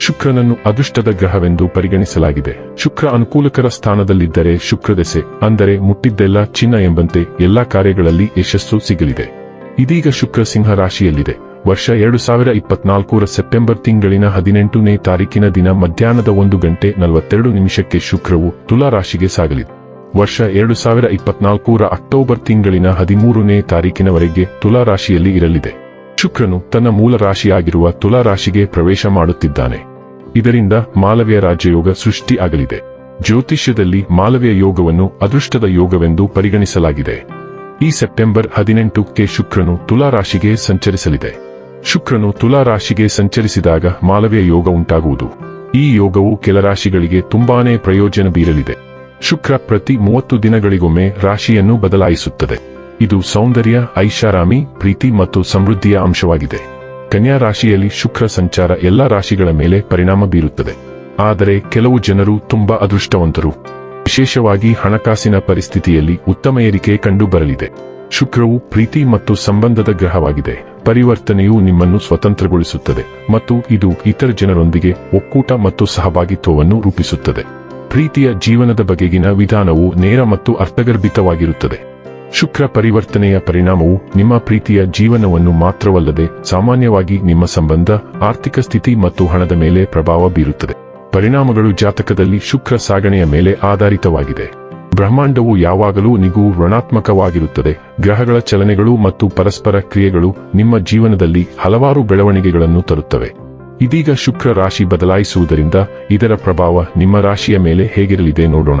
ಶುಕ್ರನನ್ನು ಅದೃಷ್ಟದ ಗ್ರಹವೆಂದು ಪರಿಗಣಿಸಲಾಗಿದೆ. ಶುಕ್ರ ಅನುಕೂಲಕರ ಸ್ಥಾನದಲ್ಲಿದ್ದರೆ ಶುಕ್ರದೆಸೆ ಅಂದರೆ ಮುಟ್ಟಿದ್ದೆಲ್ಲ ಚಿನ್ನ ಎಂಬಂತೆ ಎಲ್ಲಾ ಕಾರ್ಯಗಳಲ್ಲಿ ಯಶಸ್ಸು ಸಿಗಲಿದೆ. ಇದೀಗ ಶುಕ್ರ ಸಿಂಹ ರಾಶಿಯಲ್ಲಿದೆ. ವರ್ಷ ಎರಡು ಸಾವಿರ ಇಪ್ಪತ್ನಾಲ್ಕರ ಸೆಪ್ಟೆಂಬರ್ ತಿಂಗಳಿನ ಹದಿನೆಂಟನೇ ತಾರೀಕಿನ ದಿನ ಮಧ್ಯಾಹ್ನದ ಒಂದು ಗಂಟೆ ನಲವತ್ತೆರಡು ನಿಮಿಷಕ್ಕೆ ಶುಕ್ರವು ತುಲಾ ರಾಶಿಗೆ ಸಾಗಲಿದೆ. ವರ್ಷ ಎರಡು ಸಾವಿರ ಇಪ್ಪತ್ನಾಲ್ಕರ ಅಕ್ಟೋಬರ್ ತಿಂಗಳಿನ ಹದಿಮೂರನೇ ತಾರೀಕಿನವರೆಗೆ ತುಲಾ ರಾಶಿಯಲ್ಲಿ ಇರಲಿದೆ. ಶುಕ್ರನು ತನ್ನ ಮೂಲ ರಾಶಿಯಾಗಿರುವ ತುಲಾ ರಾಶಿಗೆ ಪ್ರವೇಶ ಮಾಡುತ್ತಿದ್ದಾನೆ. ಇದರಿಂದ ಮಾಲವ್ಯ ರಾಜ್ಯಯೋಗ ಸೃಷ್ಟಿ ಆಗಲಿದೆ. ಜ್ಯೋತಿಷ್ಯದಲ್ಲಿ ಮಾಲವ್ಯ ಯೋಗವನ್ನು ಅದೃಷ್ಟದ ಯೋಗವೆಂದು ಪರಿಗಣಿಸಲಾಗಿದೆ. ಈ ಸೆಪ್ಟೆಂಬರ್ ಹದಿನೆಂಟಕ್ಕೆ ಶುಕ್ರನು ತುಲಾ ರಾಶಿಗೆ ಸಂಚರಿಸಲಿದೆ. ಶುಕ್ರನು ತುಲಾ ರಾಶಿಗೆ ಸಂಚರಿಸಿದಾಗ ಮಾಲವ್ಯ ಯೋಗ ಉಂಟಾಗುವುದು. ಈ ಯೋಗವು ಕೆಲ ರಾಶಿಗಳಿಗೆ ತುಂಬಾನೇ ಪ್ರಯೋಜನ ಬೀರಲಿದೆ. ಶುಕ್ರ ಪ್ರತಿ ಮೂವತ್ತು ದಿನಗಳಿಗೊಮ್ಮೆ ರಾಶಿಯನ್ನು ಬದಲಾಯಿಸುತ್ತದೆ. ಇದು ಸೌಂದರ್ಯ, ಐಷಾರಾಮಿ, ಪ್ರೀತಿ ಮತ್ತು ಸಮೃದ್ಧಿಯ ಅಂಶವಾಗಿದೆ. ಕನ್ಯಾ ರಾಶಿಯಲ್ಲಿ ಶುಕ್ರ ಸಂಚಾರ ಎಲ್ಲಾ ರಾಶಿಗಳ ಮೇಲೆ ಪರಿಣಾಮ ಬೀರುತ್ತದೆ. ಆದರೆ ಕೆಲವು ಜನರು ತುಂಬಾ ಅದೃಷ್ಟವಂತರು. ವಿಶೇಷವಾಗಿ ಹಣಕಾಸಿನ ಪರಿಸ್ಥಿತಿಯಲ್ಲಿ ಉತ್ತಮ ಏರಿಕೆ ಕಂಡುಬರಲಿದೆ. ಶುಕ್ರವು ಪ್ರೀತಿ ಮತ್ತು ಸಂಬಂಧದ ಗ್ರಹವಾಗಿದೆ. ಪರಿವರ್ತನೆಯು ನಿಮ್ಮನ್ನು ಸ್ವತಂತ್ರಗೊಳಿಸುತ್ತದೆ ಮತ್ತು ಇದು ಇತರ ಜನರೊಂದಿಗೆ ಒಕ್ಕೂಟ ಮತ್ತು ಸಹಭಾಗಿತ್ವವನ್ನು ರೂಪಿಸುತ್ತದೆ. ಪ್ರೀತಿಯ ಜೀವನದ ಬಗೆಗಿನ ವಿಧಾನವು ನೇರ ಮತ್ತು ಅರ್ಥಗರ್ಭಿತವಾಗಿರುತ್ತದೆ. ಶುಕ್ರ ಪರಿವರ್ತನೆಯ ಪರಿಣಾಮವು ನಿಮ್ಮ ಪ್ರೀತಿಯ ಜೀವನವನ್ನು ಮಾತ್ರವಲ್ಲದೆ ಸಾಮಾನ್ಯವಾಗಿ ನಿಮ್ಮ ಸಂಬಂಧ, ಆರ್ಥಿಕ ಸ್ಥಿತಿ ಮತ್ತು ಹಣದ ಮೇಲೆ ಪ್ರಭಾವ ಬೀರುತ್ತದೆ. ಪರಿಣಾಮಗಳು ಜಾತಕದಲ್ಲಿ ಶುಕ್ರ ಸಾಗಣೆಯ ಮೇಲೆ ಆಧಾರಿತವಾಗಿದೆ. ಬ್ರಹ್ಮಾಂಡವು ಯಾವಾಗಲೂ ನಿಗೂ ಋಣಾತ್ಮಕವಾಗಿರುತ್ತದೆ. ಗ್ರಹಗಳ ಚಲನೆಗಳು ಮತ್ತು ಪರಸ್ಪರ ಕ್ರಿಯೆಗಳು ನಿಮ್ಮ ಜೀವನದಲ್ಲಿ ಹಲವಾರು ಬೆಳವಣಿಗೆಗಳನ್ನು ತರುತ್ತವೆ. ಇದೀಗ ಶುಕ್ರ ರಾಶಿ ಬದಲಾಯಿಸುವುದರಿಂದ ಇದರ ಪ್ರಭಾವ ನಿಮ್ಮ ರಾಶಿಯ ಮೇಲೆ ಹೇಗಿರಲಿದೆ ನೋಡೋಣ.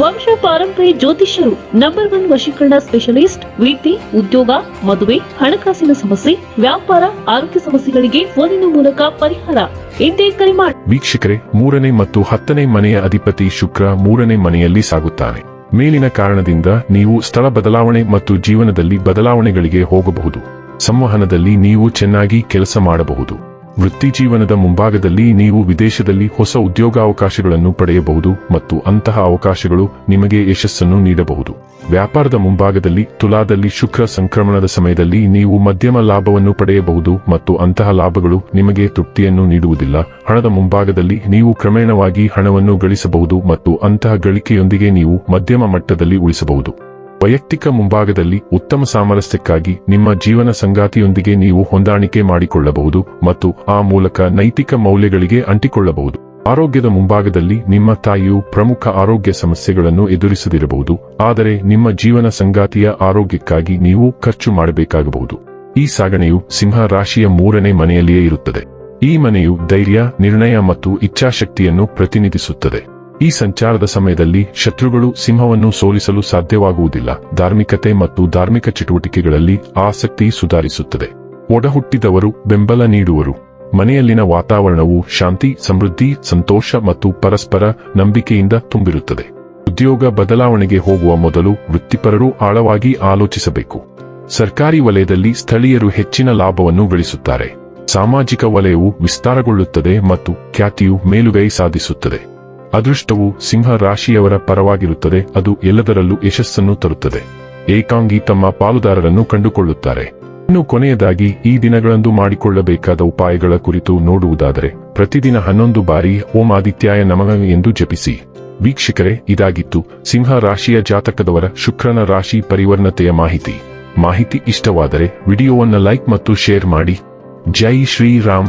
ವಂಶ ಪಾರಂಪರಿ ಜ್ಯೋತಿಷ್ಯರು ನಂಬರ್ ಒನ್ ವಶೀಕರಣ ಸ್ಪೆಷಲಿಸ್ಟ್ ವೃತ್ತಿ ಉದ್ಯೋಗ, ಮದುವೆ, ಹಣಕಾಸಿನ ಸಮಸ್ಯೆ, ವ್ಯಾಪಾರ, ಆರೋಗ್ಯ ಸಮಸ್ಯೆಗಳಿಗೆ ಫೋನಿನ ಮೂಲಕ ಪರಿಹಾರ. ಎಂದೇ ಕರೆ ಮಾಡಿ ವೀಕ್ಷಕರೇ, ಮೂರನೇ ಮತ್ತು ಹತ್ತನೇ ಮನೆಯ ಅಧಿಪತಿ ಶುಕ್ರ ಮೂರನೇ ಮನೆಯಲ್ಲಿ ಸಾಗುತ್ತಾನೆ. ಮೇಲಿನ ಕಾರಣದಿಂದ ನೀವು ಸ್ಥಳ ಬದಲಾವಣೆ ಮತ್ತು ಜೀವನದಲ್ಲಿ ಬದಲಾವಣೆಗಳಿಗೆ ಹೋಗಬಹುದು. ಸಂವಹನದಲ್ಲಿ ನೀವು ಚೆನ್ನಾಗಿ ಕೆಲಸ ಮಾಡಬಹುದು. ವೃತ್ತಿ ಜೀವನದ ಮುಂಭಾಗದಲ್ಲಿ ನೀವು ವಿದೇಶದಲ್ಲಿ ಹೊಸ ಉದ್ಯೋಗಾವಕಾಶಗಳನ್ನು ಪಡೆಯಬಹುದು ಮತ್ತು ಅಂತಹ ಅವಕಾಶಗಳು ನಿಮಗೆ ಯಶಸ್ಸನ್ನು ನೀಡಬಹುದು. ವ್ಯಾಪಾರದ ಮುಂಭಾಗದಲ್ಲಿ ತುಲಾದಲ್ಲಿ ಶುಕ್ರ ಸಂಕ್ರಮಣದ ಸಮಯದಲ್ಲಿ ನೀವು ಮಧ್ಯಮ ಲಾಭವನ್ನು ಪಡೆಯಬಹುದು ಮತ್ತು ಅಂತಹ ಲಾಭಗಳು ನಿಮಗೆ ತೃಪ್ತಿಯನ್ನು ನೀಡುವುದಿಲ್ಲ. ಹಣದ ಮುಂಭಾಗದಲ್ಲಿ ನೀವು ಕ್ರಮೇಣವಾಗಿ ಹಣವನ್ನು ಗಳಿಸಬಹುದು ಮತ್ತು ಅಂತಹ ಗಳಿಕೆಯೊಂದಿಗೆ ನೀವು ಮಧ್ಯಮ ಮಟ್ಟದಲ್ಲಿ ಉಳಿಸಬಹುದು. ವೈಯಕ್ತಿಕ ಮುಂಭಾಗದಲ್ಲಿ ಉತ್ತಮ ಸಾಮರಸ್ಯಕ್ಕಾಗಿ ನಿಮ್ಮ ಜೀವನ ಸಂಗಾತಿಯೊಂದಿಗೆ ನೀವು ಹೊಂದಾಣಿಕೆ ಮಾಡಿಕೊಳ್ಳಬಹುದು ಮತ್ತು ಆ ಮೂಲಕ ನೈತಿಕ ಮೌಲ್ಯಗಳಿಗೆ ಅಂಟಿಕೊಳ್ಳಬಹುದು. ಆರೋಗ್ಯದ ಮುಂಭಾಗದಲ್ಲಿ ನಿಮ್ಮ ತಾಯಿಯು ಪ್ರಮುಖ ಆರೋಗ್ಯ ಸಮಸ್ಯೆಗಳನ್ನು ಎದುರಿಸದಿರಬಹುದು, ಆದರೆ ನಿಮ್ಮ ಜೀವನ ಸಂಗಾತಿಯ ಆರೋಗ್ಯಕ್ಕಾಗಿ ನೀವು ಖರ್ಚು ಮಾಡಬೇಕಾಗಬಹುದು. ಈ ಸಾಗಣೆಯು ಸಿಂಹ ರಾಶಿಯ ಮೂರನೇ ಮನೆಯಲ್ಲಿಯೇ ಇರುತ್ತದೆ. ಈ ಮನೆಯು ಧೈರ್ಯ, ನಿರ್ಣಯ ಮತ್ತು ಇಚ್ಛಾಶಕ್ತಿಯನ್ನು ಪ್ರತಿನಿಧಿಸುತ್ತದೆ. ಈ ಸಂಚಾರದ ಸಮಯದಲ್ಲಿ ಶತ್ರುಗಳು ಸಿಂಹವನ್ನು ಸೋಲಿಸಲು ಸಾಧ್ಯವಾಗುವುದಿಲ್ಲ. ಧಾರ್ಮಿಕತೆ ಮತ್ತು ಧಾರ್ಮಿಕ ಚಟುವಟಿಕೆಗಳಲ್ಲಿ ಆಸಕ್ತಿ ಸುಧಾರಿಸುತ್ತದೆ. ಒಡಹುಟ್ಟಿದವರು ಬೆಂಬಲ ನೀಡುವರು. ಮನೆಯಲ್ಲಿನ ವಾತಾವರಣವು ಶಾಂತಿ, ಸಮೃದ್ಧಿ, ಸಂತೋಷ ಮತ್ತು ಪರಸ್ಪರ ನಂಬಿಕೆಯಿಂದ ತುಂಬಿರುತ್ತದೆ. ಉದ್ಯೋಗ ಬದಲಾವಣೆಗೆ ಹೋಗುವ ಮೊದಲು ವೃತ್ತಿಪರರು ಆಳವಾಗಿ ಆಲೋಚಿಸಬೇಕು. ಸರ್ಕಾರಿ ವಲಯದಲ್ಲಿ ಸ್ಥಳೀಯರು ಹೆಚ್ಚಿನ ಲಾಭವನ್ನು ಗಳಿಸುತ್ತಾರೆ. ಸಾಮಾಜಿಕ ವಲಯವು ವಿಸ್ತಾರಗೊಳ್ಳುತ್ತದೆ ಮತ್ತು ಖ್ಯಾತಿಯು ಮೇಲುಗೈ ಸಾಧಿಸುತ್ತದೆ. ಅದೃಷ್ಟವು ಸಿಂಹ ರಾಶಿಯವರ ಪರವಾಗಿರುತ್ತದೆ, ಅದು ಎಲ್ಲದರಲ್ಲೂ ಯಶಸ್ಸನ್ನು ತರುತ್ತದೆ. ಏಕಾಂಗಿ ತಮ್ಮ ಪಾಲುದಾರರನ್ನು ಕಂಡುಕೊಳ್ಳುತ್ತಾರೆ. ಇನ್ನು ಕೊನೆಯದಾಗಿ, ಈ ದಿನಗಳಂದು ಮಾಡಿಕೊಳ್ಳಬೇಕಾದ ಉಪಾಯಗಳ ಕುರಿತು ನೋಡುವುದಾದರೆ, ಪ್ರತಿದಿನ ಹನ್ನೊಂದು ಬಾರಿ ಓಂ ಆದಿತ್ಯಾಯ ನಮಃ ಎಂದು ಜಪಿಸಿ. ವೀಕ್ಷಕರೇ, ಇದಾಗಿತ್ತು ಸಿಂಹ ರಾಶಿಯ ಜಾತಕದವರ ಶುಕ್ರನ ರಾಶಿ ಪರಿವರ್ಣತೆಯ ಮಾಹಿತಿ. ಮಾಹಿತಿ ಇಷ್ಟವಾದರೆ ವಿಡಿಯೋವನ್ನು ಲೈಕ್ ಮತ್ತು ಶೇರ್ ಮಾಡಿ. ಜೈ ಶ್ರೀರಾಮ್.